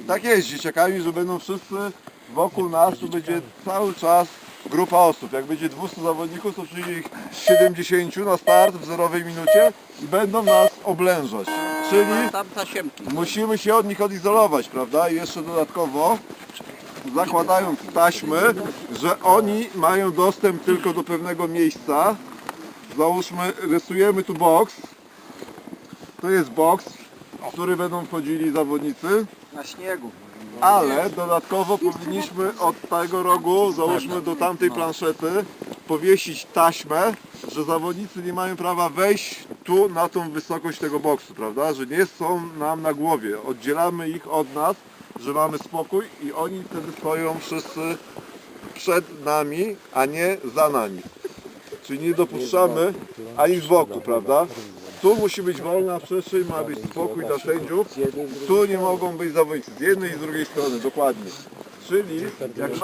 I tak jest z dzieciakami, że będą wszyscy wokół nas, tu będzie cały czas grupa osób. Jak będzie 200 zawodników, to przyjdzie ich 70 na start w zerowej minucie i będą nas oblężać. Czyli Tam tasiemki. musimy się od nich odizolować, prawda? I jeszcze dodatkowo zakładając taśmy, że oni mają dostęp tylko do pewnego miejsca. Załóżmy, rysujemy tu boks. To jest boks, w który będą wchodzili zawodnicy. Na śniegu. Ale dodatkowo powinniśmy od tego rogu, załóżmy do tamtej planszety, powiesić taśmę, że zawodnicy nie mają prawa wejść tu na tą wysokość tego boksu, prawda? Że nie są nam na głowie. Oddzielamy ich od nas, że mamy spokój i oni wtedy stoją wszyscy przed nami, a nie za nami. Czyli nie dopuszczamy ani z boku, prawda? Tu musi być wolna przestrzeń, ma być spokój dla sędziów. Tu nie mogą być zawodnicy z jednej i z drugiej strony, dokładnie. Czyli jak